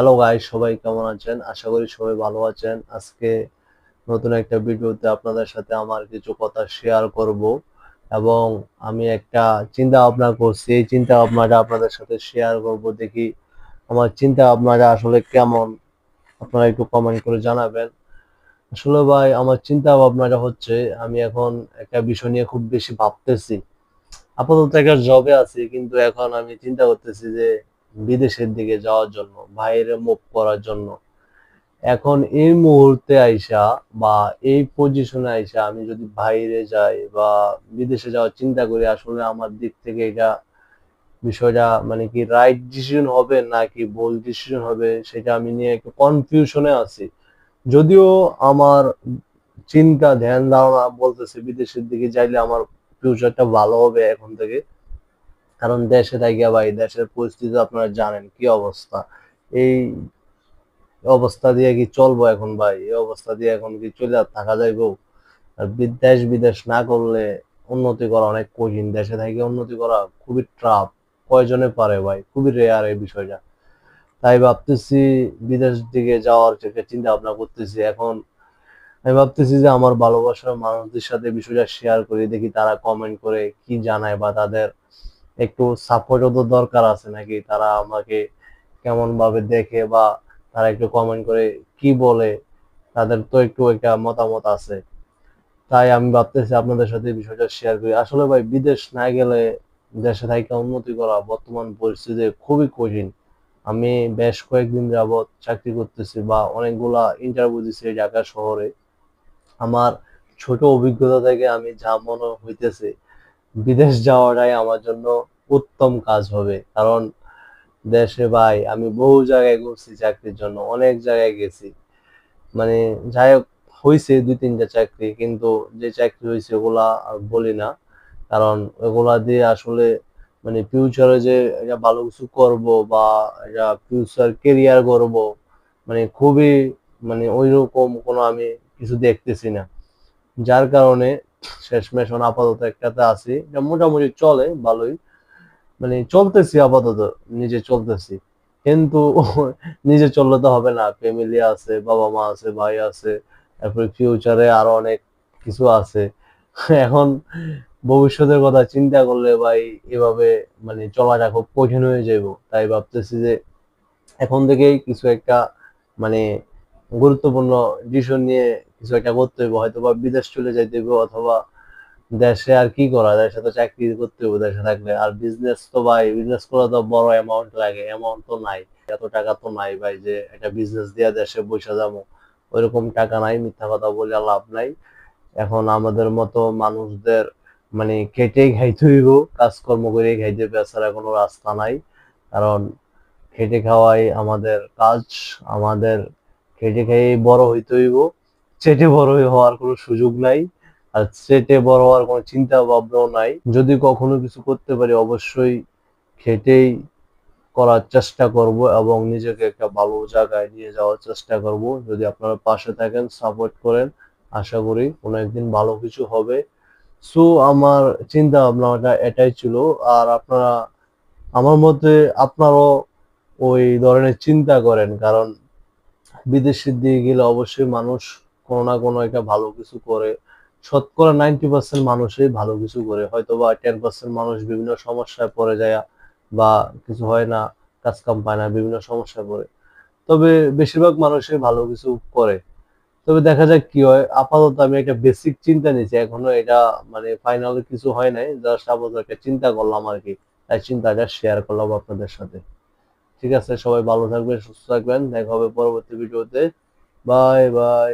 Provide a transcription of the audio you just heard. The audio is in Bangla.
হ্যালো গাইস সবাই কেমন আছেন? আশা করি সবাই ভালো আছেন। আজকে নতুন একটা ভিডিওতে আপনাদের সাথে আমার কিছু কথা শেয়ার করব এবং আমি একটা চিন্তা ভাবনা করছি। এই চিন্তা ভাবনাটা আপনাদের সাথে শেয়ার করব। দেখি আমার চিন্তা ভাবনাটা আসলে কেমন? আপনারা একটু কমেন্ট করে জানাবেন। আসলে ভাই, আমার চিন্তা ভাবনাটা হচ্ছে, আমি এখন একটা বিষয় নিয়ে খুব বেশি ভাবতেছি। আপাতত একটা জবে আছি, কিন্তু এখন আমি চিন্তা করতেছি যে বিদেশের দিকে যাওয়ার জন্য, বাইরে মুভ করার জন্য। এখন এই মুহূর্তে আইসা বা এই পজিশনে আইসা আমি যদি বাইরে যাই বা বিদেশে যাওয়ার চিন্তা করি, আসলে আমার দিক থেকে এটা বিষয়টা মানে কি রাইট ডিসিশন হবে নাকি ভুল ডিসিশন হবে, সেটা আমি নিয়ে একটু কনফিউশনে আছি। যদিও আমার চিন্তা, ধ্যান, ধারণা বলতেছে বিদেশের দিকে যাইলে আমার ফিউচারটা ভালো হবে এখন থেকে। কারণ দেশে থাকিয়া ভাই, দেশের পরিস্থিতি আপনারা জানেন, কি অবস্থা? এই অবস্থা দিয়ে কি চলবো এখন ভাই? এই অবস্থা দিয়ে এখন কি চলে থাকা যাইবো? আর দেশ বিদেশ না করলে উন্নতি করা অনেক কঠিন। দেশে থেকে উন্নতি করা খুবই ট্রাফ কয়জনে পারে ভাই? খুবই রেয়ার এই বিষয়টা। তাই ভাবতেছি বিদেশ দিকে যাওয়ার একটা চিন্তা ভাবনা করতেছি। এখন আমি ভাবতেছি যে আমার ভালোবাসার মানুষদের সাথে বিষয়টা শেয়ার করি, দেখি তারা কমেন্ট করে কি জানায় বা তাদের একটু সাপোর্টও তো দরকার আছে নাকি? তারা আমাকে কেমন ভাবে দেখে বা তারা একটু কমেন্ট করে কি বলে, তাদের তো একটু একটা মতামত আছে। তাই আমি ভাবতেছি আপনাদের সাথে বিষয়টা শেয়ার করি। আসলে ভাই, বিদেশ না গেলে দেশে থেকে উন্নতি করা বর্তমান পরিস্থিতিতে খুবই কঠিন। আমি বেশ কয়েকদিন যাবৎ চাকরি করতেছি বা অনেকগুলা ইন্টারভিউ দিছি ঢাকা শহরে। আমার ছোট অভিজ্ঞতা থেকে আমি যা মনে হইতেছে, বিদেশ যাওয়াটাই আমার জন্য উত্তম কাজ হবে। কারণ দেশে ভাই, আমি বহু জায়গায় ঘুরছি চাকরির জন্য, অনেক জায়গায় গেছি। মানে যাই হোক হয়েছে দুই তিনটা চাকরি, কিন্তু যে চাকরি হয়েছে ওগুলা আর বলি না। কারণ ওগুলা দিয়ে আসলে মানে ফিউচারে যে এটা ভালো কিছু করব বা এটা ফিউচার কেরিয়ার করব মানে খুবই মানে ওইরকম কোনো আমি কিছু দেখতেছি না। যার কারণে শেষমেশ আপাতত একটাতে আছি। এটা মোটামুটি চলে, ভালোই। মানে চলতেছি আপাতত, নিজে চলতেছি। কিন্তু নিজে চললে তো হবে না। ফ্যামিলি আছে বাবা মা আছে, ভাই আছে, তারপরে ফিউচারে আরও অনেক কিছু আছে। এখন ভবিষ্যতের কথা চিন্তা করলে ভাই এভাবে মানে চলাটা খুব কঠিন হয়ে যাইব। তাই ভাবতেছি যে এখন থেকেই কিছু একটা মানে গুরুত্বপূর্ণ ডিসিশন নিয়ে কিছু একটা করতে হইব। হয়তো বা বিদেশ চলে যাইতে হইব অথবা দেশে আর কি করা? দেশে তো চাকরি করতে হবে, দেশে থাকলে। আর বিজনেস তো ভাই বিজনেস করা তো বড় অ্যামাউন্ট লাগে। অ্যামাউন্ট তো নাই। এত টাকা তো নাই ভাই যে একটা বিজনেস দিয়ে দেশে বসে যাব। ওইরকম টাকা নাই, মিথ্যা কথা বলে লাভ নাই। এখন আমাদের মতো মানুষদের মানে খেটেই খাইতে হইব, কাজকর্ম করে খাইতে বেচারা কোনো রাস্তা নাই। কারণ খেটে খাওয়াই আমাদের কাজ, আমাদের খেটে খেয়ে বড় হইতে হইব। চেটে বড় হওয়ার কোনো সুযোগ নাই। আর সেটে বড় হওয়ার কোনো চিন্তা ভাবনাও নাই। যদি কখনো কিছু করতে পারি, অবশ্যই খেটেই করার চেষ্টা করব এবং নিজেকে একটা ভালো জায়গায় নিয়ে যাওয়ার চেষ্টা করব। যদি আপনারা পাশে থাকেন সাপোর্ট করেন, আশা করি কোনো একদিন ভালো কিছু হবে। সো, আমার চিন্তা ভাবনাটা এটাই ছিল। আর আপনারা, আমার মতে আপনারাও ওই ধরনের চিন্তা করেন, কারণ বিদেশের দিকে গেলে অবশ্যই মানুষ কোনো না কোনো একটা ভালো কিছু করে। শতকরা নাইনটি পার্সেন্ট মানুষই ভালো কিছু করে। হয়তো বা টেন পার্সেন্ট মানুষ বিভিন্ন সমস্যায় পড়ে যায় বা কিছু হয় না, কাজ কাম পায় না, বিভিন্ন সমস্যায় পড়ে। তবে বেশিরভাগ মানুষই ভালো কিছু করে। তবে দেখা যাক কি হয়। আপাতত আমি একটা বেসিক চিন্তা নিয়েছি। এখনও এটা মানে ফাইনাল কিছু হয় নাই। জাস্ট আপাতত একটা চিন্তা করলাম আর কি। তাই চিন্তাটা শেয়ার করলাম আপনাদের সাথে। ঠিক আছে? সবাই ভালো থাকবেন, সুস্থ থাকবেন। দেখা হবে পরবর্তী ভিডিওতে। Bye bye